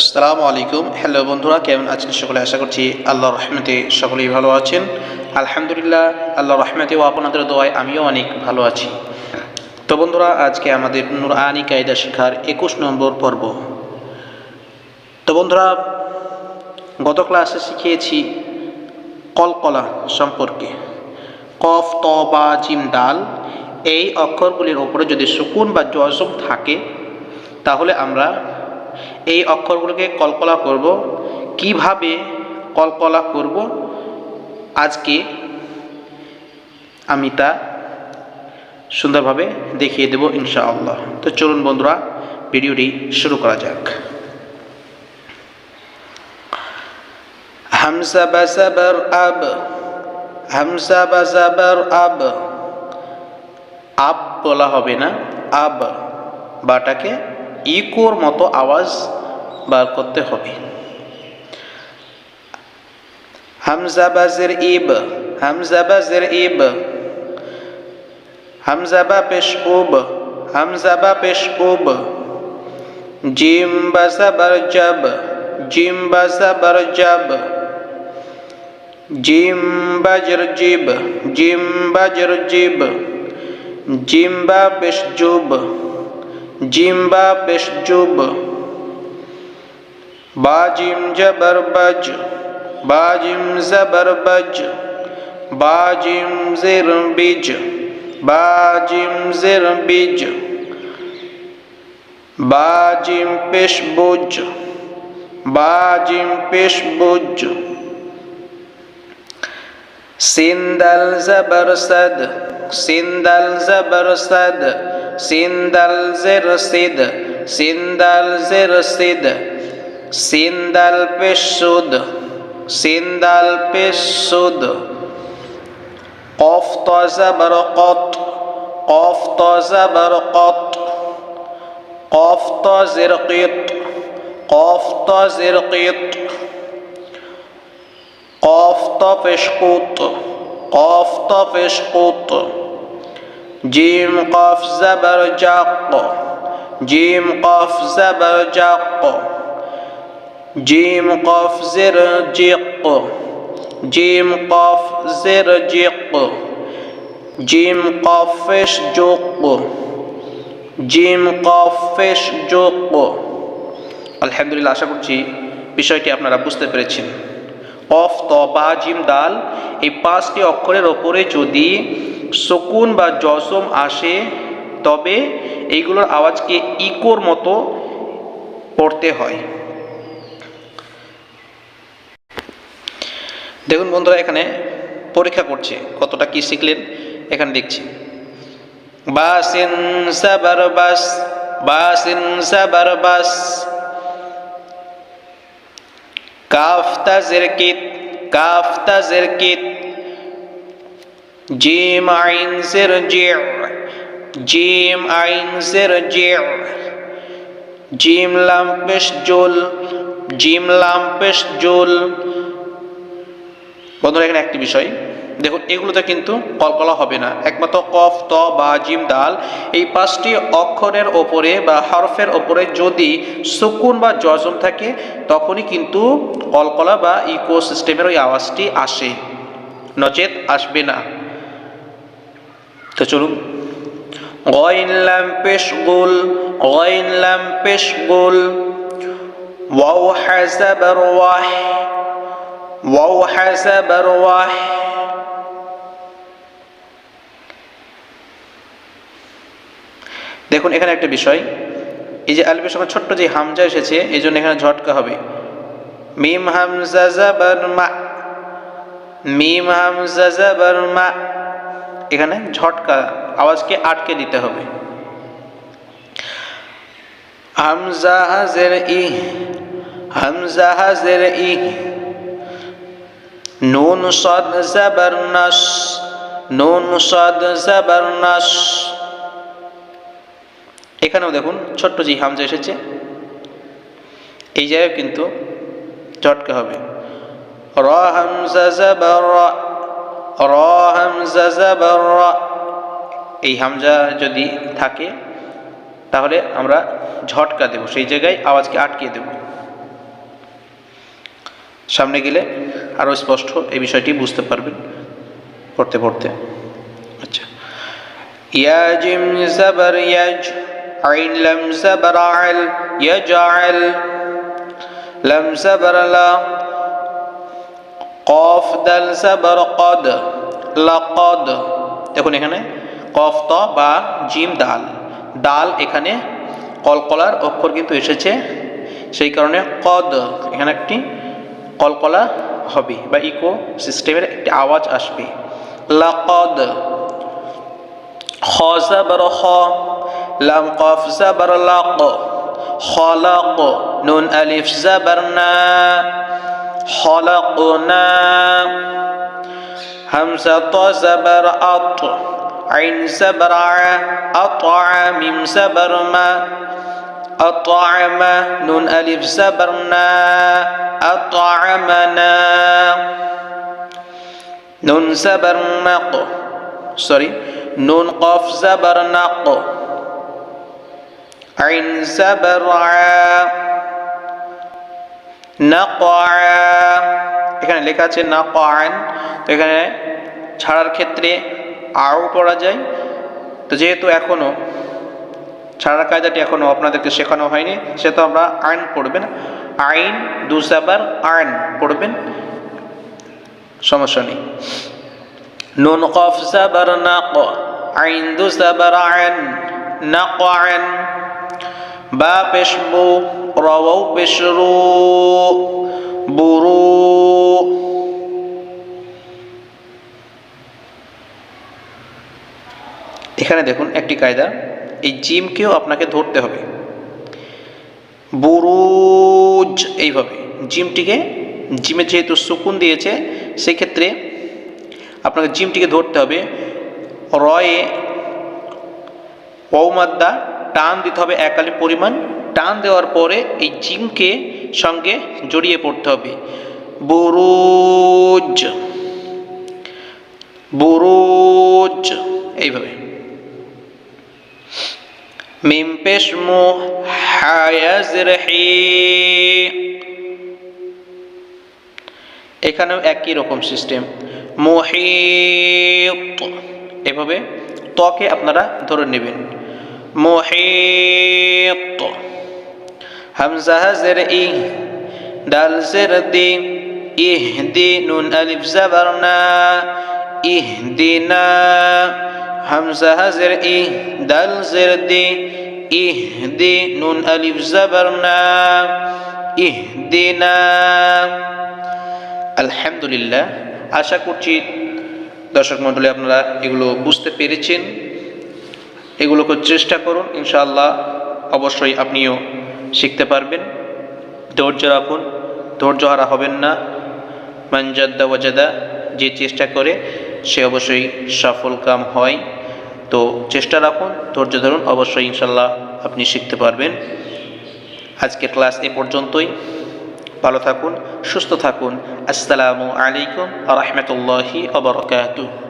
আসসালামু আলাইকুম। হ্যালো বন্ধুরা, কেমন আছেন সকলে? আশা করছি আল্লাহর রহমতে সকলেই ভালো আছেন। আলহামদুলিল্লাহ আল্লাহ রহমতে ও আপনাদের দোয়ায় আমিও অনেক ভালো আছি। তো বন্ধুরা, আজকে আমাদের নূর আনি কায়দা শিখার একুশ নম্বর পর্ব। তো বন্ধুরা, গত ক্লাসে শিখিয়েছি কলকলা সম্পর্কে। কফ, ত, বা, জিম, ডাল এই অক্ষরগুলির ওপরে যদি সুকুন বা জজম থাকে, তাহলে আমরা এই অক্ষরগুলোকে কলকলা করব। কীভাবে কলকলা করব? আজকে আমি তা সুন্দরভাবে দেখিয়ে দেব ইনশাআল্লাহ। তো চলুন বন্ধুরা, ভিডিওটি শুরু করা যাক। হামসা আব হামসা আব। আব বলা হবে না, আব বাটাকে ইকোর মতো আওয়াজ বার করতে হবে। হামজা বাজের ইব, হামজা বাজের ইব, হামজা বা পেশ উব, হামজা বা পেশ উব। জিম বাজা বার জাব, জিম বাজা বার জাব। জিম বাজর জিব, জিম বাজর জুব জিম্বা পেশ জুব। जिम्बाबिशजुब बाजिम जबरबज बाजिम जबरबज बाजिम जिरबिज बाजिम जिरबिज बाजिम पेशबुज बाजिम पेशबुज सिंदल जबरसद सिंदल जबरसद বুজ সিন্দাল জবর সদ সিন্দাল জবর সদ সিন্দাল জের সিদ সিন্দাল জের সিদ সিন্দাল পেশ সুদ সিন্দাল পেশ সুদ কফ তজবর কত কফ তজবর কত কফ তজের কিত কফ তজের জিম কফ জবর জাক জিম কফ জবর জাক জিম কফ জির জিক জিম কফ জির জিক জিম কফেশ জুক জিম কফেশ জুক আলহামদুলিল্লাহ আশা করছি বিষয়টি আপনারা বুঝতে পেরেছেন। কফ ত, বা, জিম, দাল এই পাঁচটি অক্ষরের ওপরে যদি শকুন বা জসম আসে, তবে এইগুলোর আওয়াজকে ইকোর মতো পড়তে হয়। দেখুন বন্ধুরা, এখানে পরীক্ষা করছে, কতটা কি শিখলেন, এখানে দেখছি। বাসিন সাবার বাস, বাসিন সাবার বাস। কাফ তাজের কিত। কাফ জের জির জিম আইন জের জির জিম লাম পেশ জুল জিম লাম পেশ জুল বন্ধুরা, এখানে একটি বিষয়। দেখুন, এগুলোতে কিন্তু কলকলা হবে না। একমাত্র কফ, ত, বা জিম, দাল। এই পাঁচটি অক্ষরের ওপরে বা হরফের ওপরে যদি সুকুন বা জজম থাকে, তখনই কিন্তু কলকলা বা ইকো সিস্টেমের ওই আওয়াজটি আসে। নচেত আসবে না। তো চলুন। গইন লাম পেশ গুল গইন লাম পেশ গুল। ওয়াও হাসাবার ওয়াহ, ওয়াও হাসাবার ওয়াহ। দেখুন, এখানে একটা বিষয়। এই যে আলবের সঙ্গে ছোট্ট যে হামজা এসেছে, এই জন্য এখানে ঝটকা হবে। মিম হামজা জাবার মা, মিম হামজা জাবার মা এখানে ঝটকা আওয়াজকে আটকে দিতে হবে। হামজা হাজের ই, হামজা হাজের ই, নুন সদ জাবার নাস, নুন সদ জাবার এখানেও দেখুন, ছোট্ট যে হামজা এসেছে। এই জায়গায় কিন্তু ঝটকা হবে। র হামজা জাবার র হামজা জাবার এই হামজা যদি থাকে, তাহলে আমরা ঝটকা দেব, সেই জায়গায় আওয়াজকে আটকে দেব। সামনে গেলে আরও স্পষ্ট এই বিষয়টি বুঝতে পারবেন পড়তে পড়তে। আচ্ছা। ইয়া জিম জাবার ইয়াজ, আইন লাম জাবার আল ইয়াজআল লাম জাবার লা কফ দাল জাবার কদ লাকদ দেখুন এখানে, কফ ত বা জিম দাল। ডাল এখানে কলকলার অক্ষর কিন্তু এসেছে, সেই কারণে কদ এখানে একটি কলকলা হবে বা ইকো সিস্টেমের একটি আওয়াজ আসবে। লাকদ খ জাবর খ, লাম কফ জাবর লাক নুন আলিফ জাবর না। خلقنا. همسة سبر أط. عين سبر أطعم سبرما أطعم نون ألف سبرنا أطعمنا نون سبرنق سوري. نون قف سبرنق عين سبرع না এখানে লেখা আছে না পান তো এখানে ছাড়ার ক্ষেত্রে আরও পড়া যায়। তো যেহেতু এখনও ছাড়ার কায়দাটি এখনও আপনাদেরকে শেখানো হয়নি, সেহেতু আমরা আইন পড়বেন। আইন দুসাবার আইন পড়বেন। সমস্যা নেই। নুন কফ সাবার না আইন দুসাবার আইন না আইন বা পেশবু, রওয়াও পেশরু, বুরু। এখানে দেখুন একটি কায়দা, এই জিমকেও আপনাকে ধরতে হবে। বুরুজ, এইভাবে। জিমটিকে, জিমে যেহেতু সুকুন দিয়েছে, সেক্ষেত্রে আপনাকে জিমটিকে ধরতে হবে রয়ে ঔমাদ্দা টান দিতে হবে একালি পরিমাণ। টান দেওয়ার পরে এই জিমকে সঙ্গে জড়িয়ে পড়তে হবে। বুরুজ। বুরুজ। এইভাবে। মিম মু হায়াজের এখানেও একই রকম সিস্টেম। মুহিত। এভাবে ত্বকে আপনারা ধরে নেবেন। মুহিত হামজা হাজের ই দাল জের দি ইহদি নুন আলিফ জাবারনা ইহদিনা হামজা হাজের ই দাল জের দি ইহদি নুন আলিফ জাবারনা ইহদিনা আলহামদুলিল্লাহ, আশা করছি দর্শক মণ্ডলী আপনারা এগুলো বুঝতে পেরেছেন। এগুলোকে চেষ্টা করুন, ইনশাআল্লাহ অবশ্যই আপনিও শিখতে পারবেন। ধৈর্য রাখুন, ধৈর্য হারা হবেন না। মানজাদ্দা ওয়াজাদা, যে চেষ্টা করে, সে অবশ্যই সফল কাম হয়। তো চেষ্টা রাখুন, ধৈর্য ধরুন, অবশ্যই ইনশাল্লাহ আপনি শিখতে পারবেন। আজকের ক্লাস এ পর্যন্তই। ভালো থাকুন, সুস্থ থাকুন। আসসালামু আলাইকুম রহমতুল্লাহি আবরকাতুহ